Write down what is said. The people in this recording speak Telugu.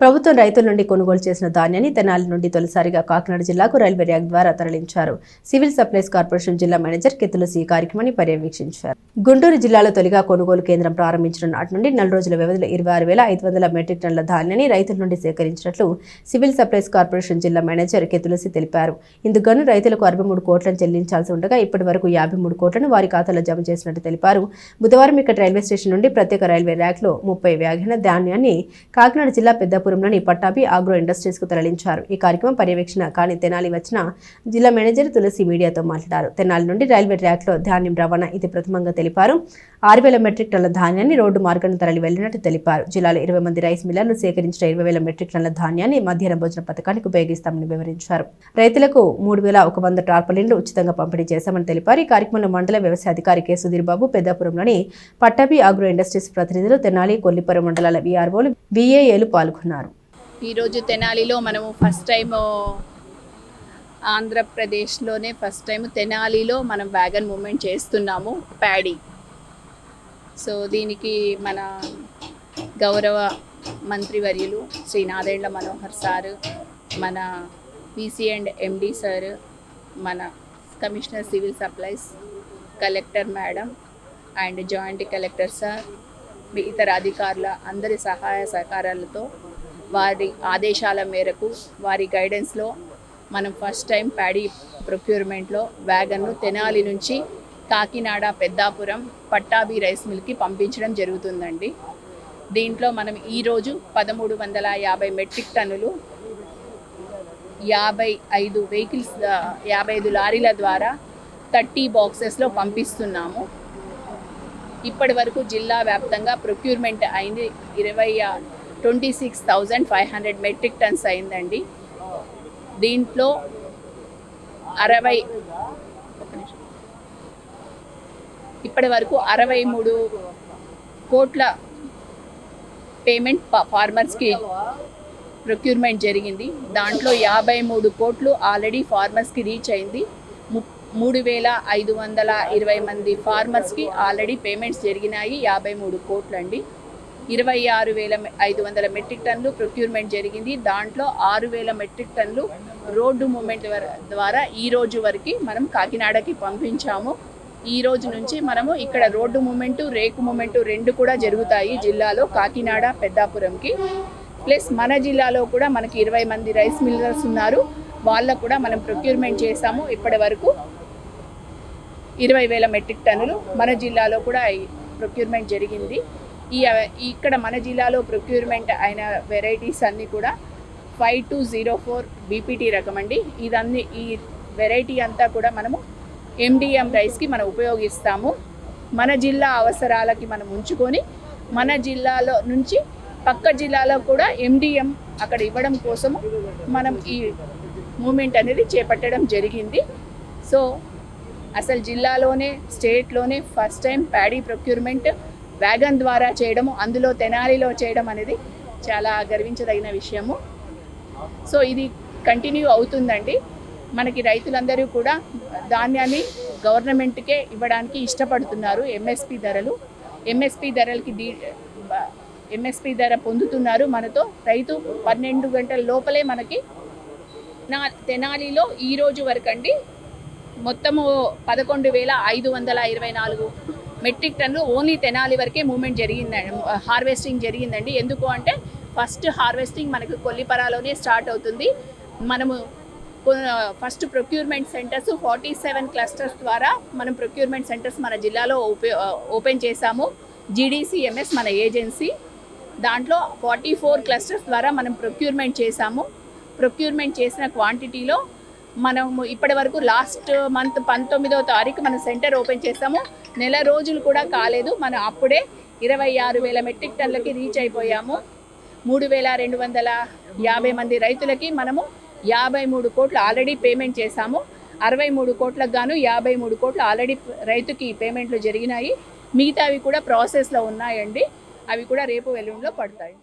ప్రభుత్వం రైతుల నుండి కొనుగోలు చేసిన ధాన్యాన్ని తెనాలి నుండి తొలిసారిగా కాకినాడ జిల్లాకు రైల్వే ర్యాక్ ద్వారా తరలించారు. సివిల్ సప్లైస్ కార్పొరేషన్ జిల్లా మేనేజర్ కెతులసి ఈ కార్యక్రమాన్ని పర్యవేక్షించారు. గుంటూరు జిల్లాలో తొలిగా కొనుగోలు కేంద్రం ప్రారంభించిన నాటి నుండి నెల రోజుల వ్యవధిలో ఇరవై ఆరు వేల ఐదు వందల మెట్రిక్ టన్నుల ధాన్యాన్ని రైతుల నుండి సేకరించినట్లు సివిల్ సప్లైస్ కార్పొరేషన్ జిల్లా మేనేజర్ కెతులసి తెలిపారు. ఇందుకు రైతులకు అరవై మూడు కోట్లను చెల్లించాల్సి ఉండగా ఇప్పటి వరకు యాభై మూడు కోట్లను వారి ఖాతాలో జమ చేసినట్టు తెలిపారు. బుధవారం ఇక్కడ రైల్వే స్టేషన్ నుండి ప్రత్యేక రైల్వే ర్యాక్లో ముప్పై వ్యాఘన ధాన్యాన్ని కాకినాడ జిల్లా పెద్దాపురంలోని పట్టాభి ఆగ్రో ఇండస్ట్రీస్కు తరలించారు. ఈ కార్యక్రమం పర్యవేక్షణ కాని తెనాలి వచ్చిన జిల్లా మేనేజర్ తులసి మీడియాతో మాట్లాడారు. తెనాలి నుండి రైల్వే ట్రాక్లో ధాన్యం రవాణా ఇది ప్రథమంగా తెలిపారు. ఆరు వేల మెట్రిక్ టన్ల ధాన్యాన్ని రోడ్డు మార్గాన్ని తరలి వెళ్ళినట్టు తెలిపారు. జిల్లాలో ఇరవై మంది రైస్ మిల్లర్లు సేకరించిన ఇరవై వేల మెట్రిక్ టన్నుల ధాన్యాన్ని మధ్యాహ్న భోజన పథకానికి ఉపయోగిస్తామని వివరించారు. రైతులకు మూడు వేల ఒక వంద టార్పలిన్లు ఉచితంగా పంపిణీ చేశామని తెలిపారు. ఈ కార్యక్రమంలో మండల వ్యవసాయ అధికారి కె సుధీర్ బాబు పెద్దాపురంలోని పట్టాభి ఆగ్రో ఇండస్ట్రీస్ ప్రతినిధులు తెనాలి కొల్లిపురం మండలాల వీఆర్ఓలు విఏఏలు పాల్గొన్నారు. ఈరోజు తెనాలిలో మనము ఫస్ట్ టైం ఆంధ్రప్రదేశ్లోనే ఫస్ట్ టైం తెనాలిలో మనం వ్యాగన్ మూమెంట్ చేస్తున్నాము ప్యాడీ. సో దీనికి మన గౌరవ మంత్రివర్యులు శ్రీ నాదేండ్ల మనోహర్ సార్ మన పీసీ అండ్ ఎండి సార్ మన commissioner civil supplies collector madam and joint collector sir మీ ఇతర అధికారుల అందరి సహాయ సహకారాలతో వారి ఆదేశాల మేరకు వారి గైడెన్స్లో మనం ఫస్ట్ టైం ప్యాడీ ప్రొక్యూర్మెంట్లో వ్యాగన్ను తెనాలి నుంచి కాకినాడ పెద్దాపురం పట్టాభి రైస్ మిల్కి పంపించడం జరుగుతుందండి. దీంట్లో మనం ఈరోజు పదమూడు వందల యాభై మెట్రిక్ టన్నులు యాభై ఐదు వెహికల్స్ యాభై ఐదు లారీల ద్వారా థర్టీ బాక్సెస్లో పంపిస్తున్నాము. ఇప్పటి వరకు జిల్లా వ్యాప్తంగా ప్రొక్యూర్మెంట్ అయింది ఇరవై twenty six thousand five hundred metric tons అయిందండి. దీంట్లో అరవై ఇప్పటి వరకు అరవై మూడు కోట్ల పేమెంట్ ఫార్మర్స్కి ప్రొక్యూర్మెంట్ జరిగింది. దాంట్లో యాభై మూడు కోట్లు ఆల్రెడీ ఫార్మర్స్కి రీచ్ అయింది. ము- మూడు వేల ఐదు వందల ఇరవై మంది ఫార్మర్స్కి ఆల్రెడీ పేమెంట్స్ జరిగినాయి. యాభై మూడు కోట్లు అండి ఇరవై ఆరు వేల ఐదు వందల మెట్రిక్ టన్నులు ప్రొక్యూర్మెంట్ జరిగింది. దాంట్లో ఆరు వేల మెట్రిక్ టన్లు రోడ్డు మూమెంట్ ద్వారా ఈ రోజు వరకు మనం కాకినాడకి పంపించాము. ఈ రోజు నుంచి మనము ఇక్కడ రోడ్డు మూమెంటు రేకు మూమెంటు రెండు కూడా జరుగుతాయి జిల్లాలో కాకినాడ పెద్దాపురంకి. ప్లస్ మన జిల్లాలో కూడా మనకి ఇరవై మంది రైస్ మిల్లర్స్ ఉన్నారు. వాళ్ళకు కూడా మనం ప్రొక్యూర్మెంట్ చేసాము ఇప్పటి వరకు. ఇరవై వేల మెట్రిక్ టన్నులు మన జిల్లాలో కూడా ప్రొక్యూర్మెంట్ జరిగింది. ఈ ఇక్కడ మన జిల్లాలో ప్రొక్యూర్మెంట్ అయిన వెరైటీస్ అన్నీ కూడా five two zero four BPT రకం అండి. ఇదన్నీ ఈ వెరైటీ అంతా కూడా మనము ఎండిఎం రైస్కి మనం ఉపయోగిస్తాము. మన జిల్లా అవసరాలకి మనం ఉంచుకొని మన జిల్లాలో నుంచి పక్క జిల్లాలో కూడా ఎండిఎం అక్కడ ఇవ్వడం కోసము మనం ఈ మూమెంట్ అనేది చేపట్టడం జరిగింది. సో అసలు జిల్లాలోనే స్టేట్లోనే first time paddy procurement wagon ద్వారా చేయడము అందులో తెనాలిలో చేయడం అనేది చాలా గర్వించదగిన విషయము. సో ఇది కంటిన్యూ అవుతుందండి. మనకి రైతులందరూ కూడా ధాన్యాన్ని గవర్నమెంట్కే ఇవ్వడానికి ఇష్టపడుతున్నారు ఎంఎస్పి ధరలు. ఎంఎస్పి ధరలకి దీ ఎంఎస్పి ధర పొందుతున్నారు మనతో. రైతు పన్నెండు గంటల లోపలే మనకి నా తెనాలిలో ఈ రోజు వరకు అండి మొత్తము పదకొండు వేల ఐదు వందల ఇరవై నాలుగు మెట్రిక్ టన్ను ఓన్లీ తెనాలి వరకే మూమెంట్ జరిగిందండి. హార్వెస్టింగ్ జరిగిందండి. ఎందుకు అంటే ఫస్ట్ హార్వెస్టింగ్ మనకు కొల్లిపరాలోనే స్టార్ట్ అవుతుంది. మనము first procurement centres forty seven clusters ద్వారా మనం ప్రొక్యూర్మెంట్ సెంటర్స్ మన జిల్లాలో ఓపె ఓపెన్ చేశాము. జీడీసీఎంఎస్ మన ఏజెన్సీ దాంట్లో ఫార్టీ ఫోర్ క్లస్టర్స్ ద్వారా మనం ప్రొక్యూర్మెంట్ చేశాము. ప్రొక్యూర్మెంట్ చేసిన క్వాంటిటీలో మనము ఇప్పటి వరకు లాస్ట్ మంత్ పంతొమ్మిదో తారీఖు మనం సెంటర్ ఓపెన్ చేసాము నెల రోజులు కూడా కాలేదు. మనం అప్పుడే ఇరవై ఆరు వేల మెట్రిక్ టన్లకి రీచ్ అయిపోయాము. మూడు వేల రెండు వందల యాభై మంది రైతులకి మనము యాభై మూడు కోట్లు ఆల్రెడీ పేమెంట్ చేశాము. అరవై మూడు కోట్లకు గాను యాభై మూడు కోట్లు ఆల్రెడీ రైతుకి పేమెంట్లు జరిగినాయి. మిగతావి కూడా ప్రాసెస్లో ఉన్నాయండి. అవి కూడా రేపు ఎల్లుండిలో పడతాయి.